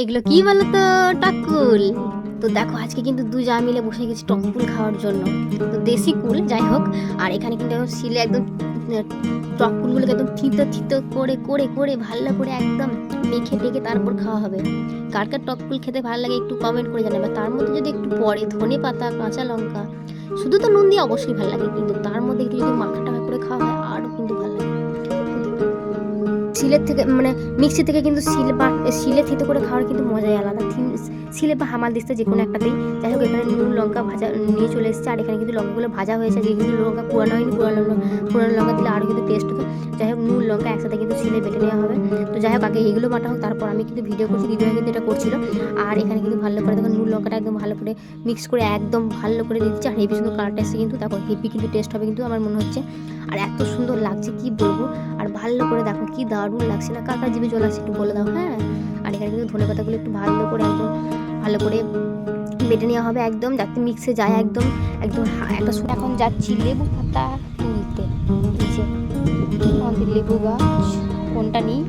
এগুলো কি বলো তো টককুল তো দেখো আজকে কিন্তু দু যা মিলে বসে গেছি টককুল খাওয়ার জন্য। তো দেশি কুল যাই হোক। আর এখানে কিন্তু একদম শিলে একদম আহ, টককুলগুলোকে একদম থিতো থিতো করে করে করে ভালো করে একদম মেখে টেখে তারপর খাওয়া হবে। কার কার টককুল খেতে ভালো লাগে একটু কমেন্ট করে জানাবে। তার মধ্যে যদি একটু পরে ধনে পাতা কাঁচা লঙ্কা শুধু তো নুন দিয়ে অবশ্যই ভালো লাগে কিন্তু তার মধ্যে একটু যদি মাখা টাকা করে খাওয়া হয় আরও শিলের থেকে মানে মিক্সি থেকে কিন্তু শিল বা শিলে থিতো করে খাওয়ার কিন্তু মজাই আলাদা। শিলে বা হামাল দিস্তে যে কোনো একটাতেই। যাই হোক, এখানে নুন, লঙ্কা ভাজা নিয়ে চলে এসেছে। আর এখানে কিন্তু লঙ্কাগুলো ভাজা হয়েছে। যে কিন্তু লঙ্কা পুরানো হয়নি, পুরানো পুরানো লঙ্কা দিলে আরও কিন্তু টেস্ট হতো। যাই হোক, নুন, লঙ্কা একসাথে কিন্তু শিলে বেটে নেওয়া হবে। তো যাই হোক, আগে এগুলো বাটা হোক, তারপর আমি কিন্তু ভিডিও করছি। দিদিভাই কিন্তু এটা করছিল। আর এখানে কিন্তু ভালো করে দেখো নুন, লঙ্কাটা একদম ভালো করে মিক্স করে, একদম ভালো করে দিচ্ছি। আর হেভি সুন্দর কালারটা এসে কিন্তু। তারপর হেভি কিন্তু টেস্ট হবে কিন্তু আমার মনে হচ্ছে। আর এত সুন্দর লাগছে, কি বলব? ভালো করে দেখো, কি দারুণ লাগছে না? কাকা জিভে জল আসছে একটু বলে দাও হ্যাঁ? আর এখানে কিন্তু ধনে পাতাগুলো একটু ভালো করে একদম, ভালো করে বেটে নেওয়া হবে একদম, যাতে মিক্সে যায় একদম একদম একটা এখন যাচ্ছি লেবু পাতা তুলতে। আমাদের লেবু গাছ, কোনটা নিই?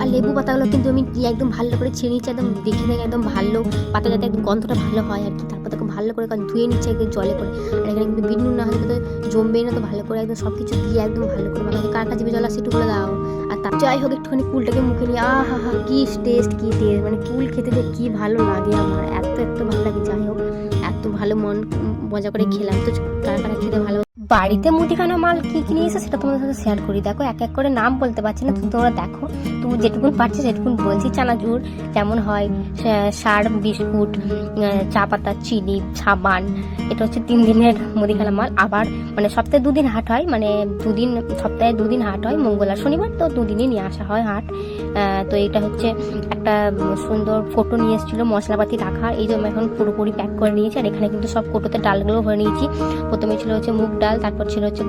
আর লেবু পাতাগুলো কিন্তু আমি একদম ভালো করে ছিঁড়ে নিচ্ছি, একদম দেখে দেখে একদম ভালো পাতা যাতে একদম গন্ধটা ভালো হয় আর কি, তারপর ভালো করে কারণ ধুয়ে নিচ্ছে একদম জলে করে। আর এখানে কিন্তু বিট না হলে তো জমবেই না, তো ভালো করে একদম সব কিছু দিয়ে একদম ভালো করে মানে কার কাছে জল আসে করে দাও। আর তার যাই হোক, একটুখানি কুলটাকে মুখে নিয়ে, আহা, হা হা কী টেস্ট কী টেস্ট মানে কুল খেতে যে কী ভালো লাগে আমার। এত এত ভালো লাগে, যাই হোক। এত ভালো মন, মজা করে খেলাম। তো কারা কারা খেতে ভালো বাড়িতে মুদিখানা মাল কি কি নিয়ে এসে সেটা তোমাদের সাথে শেয়ার করি। দেখো, এক এক করে নাম বলতে পারছি না তোমরা দেখো, তুমি যেটুকুন পারছি সেটুকুন বলছি। চানাচুর, যেমন হয় সার, বিস্কুট চা পাতা, চিনি, সাবান, এটা হচ্ছে তিন দিনের মুদিখানা মাল। আবার মানে সপ্তাহে দুদিন হাট হয় মানে দুদিন, সপ্তাহে দুদিন হাট হয়, মঙ্গল আর শনিবার তো দুদিনই নিয়ে আসা হয় হাট। তো এটা হচ্ছে একটা সুন্দর ফটো নিয়ে এসেছিল মশলাপাতি রাখা। এই জন্য এখন পুরোপুরি প্যাক করে নিয়েছি, আর এখানে কিন্তু সব কোটোতে ডালগুলো ভরে নিয়েছি। প্রথমে ছিল হচ্ছে মুগ ডাল, তারপর ছিল হচ্ছে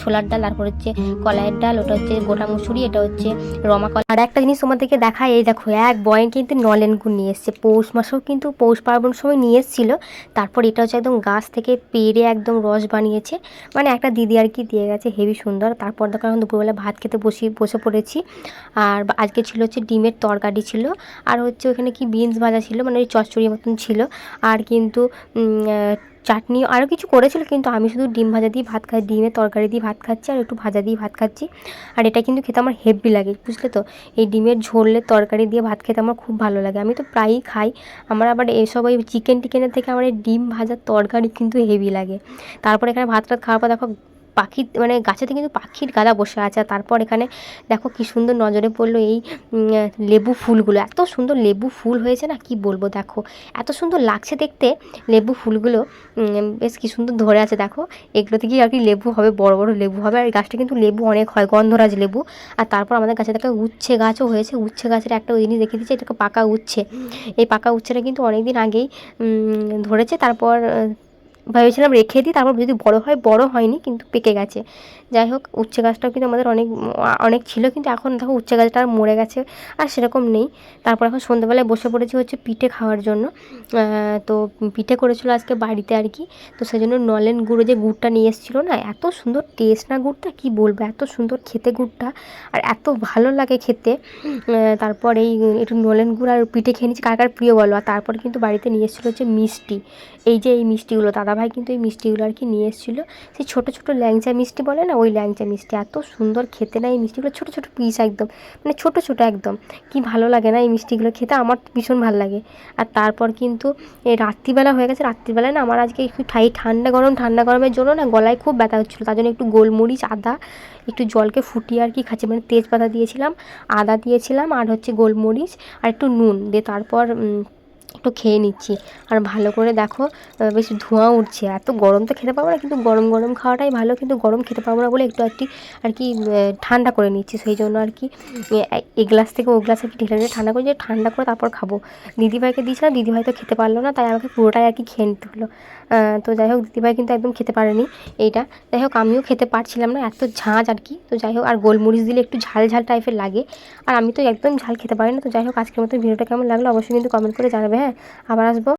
ছোলার ডাল, তারপর হচ্ছে কলাইয়ের ডাল, ওটা হচ্ছে গোটা মুসুরি, এটা হচ্ছে রমা কলা। আর একটা জিনিস তোমাদেরকে দেখায় এই দেখো, এক বয়েন কিন্তু নলেন গুড় নিয়ে এসছে। পৌষ মাসেও কিন্তু পৌষ পার্বণ সময় নিয়ে এসেছিল। তারপর এটা হচ্ছে একদম গাছ থেকে পেরে একদম রস বানিয়েছে। মানে একটা দিদি আর কি দিয়ে গেছে, হেভি সুন্দর। তারপর দেখো, এখন দুপুরবেলা ভাত খেতে বসি, বসে পড়েছি। আর আজকে ছিল হচ্ছে ডিমের তরকারি ছিল, আর হচ্ছে ওখানে কি বিনস ভাজা ছিল মানে ওই চচ্চড়ি মতন ছিল, আর কিন্তু চাটনি আরও কিছু করেছিল, কিন্তু আমি শুধু ডিম ভাজা দিয়ে ভাত খাই ডিমের তরকারি দিয়ে ভাত খাচ্ছি আর একটু ভাজা দিয়ে ভাত খাচ্ছি, আর এটা কিন্তু খেতে আমার হেভি লাগে, বুঝলে তো? এই ডিমের ঝোলের তরকারি দিয়ে ভাত খেতে আমার খুব ভালো লাগে, আমি তো প্রায়ই খাই, আমার আবার এসব ওই চিকেন টিকেনের থেকে আমার এই ডিম ভাজার তরকারি কিন্তু হেভি লাগে, তারপর এখানে ভাত টাত খাওয়ার পর দেখো পাখি মানে গাছেতে কিন্তু পাখির গাদা বসে আছে। আর তারপর এখানে দেখো কি সুন্দর নজরে পড়ল এই লেবু ফুলগুলো। এত সুন্দর লেবু ফুল হয়েছে না, কি বলব দেখো। এত সুন্দর লাগছে দেখতে লেবু ফুলগুলো। বেশ কি সুন্দর ধরে আছে দেখো। এগুলো থেকে আর কি লেবু হবে, বড় বড় লেবু হবে। আর গাছটা কিন্তু লেবু অনেক হয়, গন্ধরাজ লেবু। আর তারপর আমাদের গাছে দেখো উচ্ছে গাছও হয়েছে। উচ্ছে গাছের একটা জিনিস দেখিয়ে দিচ্ছে এটাকে পাকা উচ্ছে। এই পাকা উচ্ছেটা কিন্তু অনেক দিন আগেই ধরেছে। তারপর ভেবেছিলাম রেখে দিই, তারপর যদি বড় হয়, বড় হয়নি, কিন্তু পেকে গেছে। যাই হোক, উচ্ছে গাছটাও কিন্তু আমাদের অনেক অনেক ছিল, কিন্তু এখন দেখো উচ্ছে গাছটা আর মরে গেছে, আর সেরকম নেই। তারপর এখন সন্ধ্যেবেলায় বসে পড়েছি হচ্ছে পিঠে খাওয়ার জন্য। তো পিঠে করেছিল আজকে বাড়িতে আর কি, তো সেই জন্য নলেন গুঁড়ো যে গুড়টা নিয়ে এসেছিল না, এত সুন্দর টেস্ট না গুড়টা, কি বলব, এত সুন্দর খেতে গুড়টা, আর এত ভালো লাগে খেতে। তারপর এই একটু নলেন গুড় আর পিঠে খেয়ে নিচ্ছি কার কার প্রিয় বলো? আর তারপর কিন্তু বাড়িতে নিয়ে এসেছিল হচ্ছে মিষ্টি। এই যে এই মিষ্টিগুলো দাদাভাই কিন্তু এই মিষ্টিগুলো আর কি নিয়ে এসেছিল। সেই ছোটো ছোটো ল্যাংচা মিষ্টি বলে না, ওই ল্যাংচা মিষ্টি। এত সুন্দর খেতে না এই মিষ্টিগুলো, ছোটো ছোটো পিস একদম মানে ছোটো ছোটো একদম। কি ভালো লাগে না এই মিষ্টিগুলো খেতে, আমার ভীষণ ভালো লাগে। আর তারপর কিন্তু এই রাত্রিবেলা হয়ে গেছে, রাত্রিবেলায় না আমার আজকে একটু ঠাই ঠান্ডা গরম, ঠান্ডা গরমের জন্য না গলায় খুব ব্যথা হচ্ছিল। তার জন্য একটু গোলমরিচ, আদা, একটু জলকে ফুটিয়ে আর কি খাচ্ছি। মানে তেজপাতা দিয়েছিলাম, আদা দিয়েছিলাম আর হচ্ছে গোলমরিচ আর একটু নুন। দিয়ে তারপর একটু খেয়ে নিচ্ছি। আর ভালো করে দেখো বেশ ধোঁয়া উঠছে। এত গরম তো খেতে পারব না, কিন্তু গরম গরম খাওয়াটাই ভালো। কিন্তু গরম খেতে পারব না বলে একটু আর কি আর কি ঠান্ডা করে নিচ্ছি। সেই জন্য আর কি, এ- গ্লাস থেকে ও গ্লাসে কি ঢেলে ঢেলে ঠান্ডা করে যে ঠান্ডা করে তারপর খাব। দিদিভাইকে দিয়েছিলাম দিদিভাই তো খেতে পারল না, তাই আমাকে পুরোটাই আর কি খেয়ে নিতে হলো। তো যাই হোক, দিদিভাই কিন্তু একদম খেতে পারেনি এইটা। যাই হোক, আমিও খেতে পারছিলাম না, এত ঝাঁঝ আর কি। তো যাই হোক, আর গোলমরিচ দিলে একটু ঝাল ঝাল টাইপের লাগে। আর আমি তো একদম ঝাল খেতে পারি না, তো যাই হোক, আজকের মতো ভিডিওটা কেমন লাগল অবশ্যই কিন্তু কমেন্ট করে জানাবে। হ্যাঁ আবার আসব।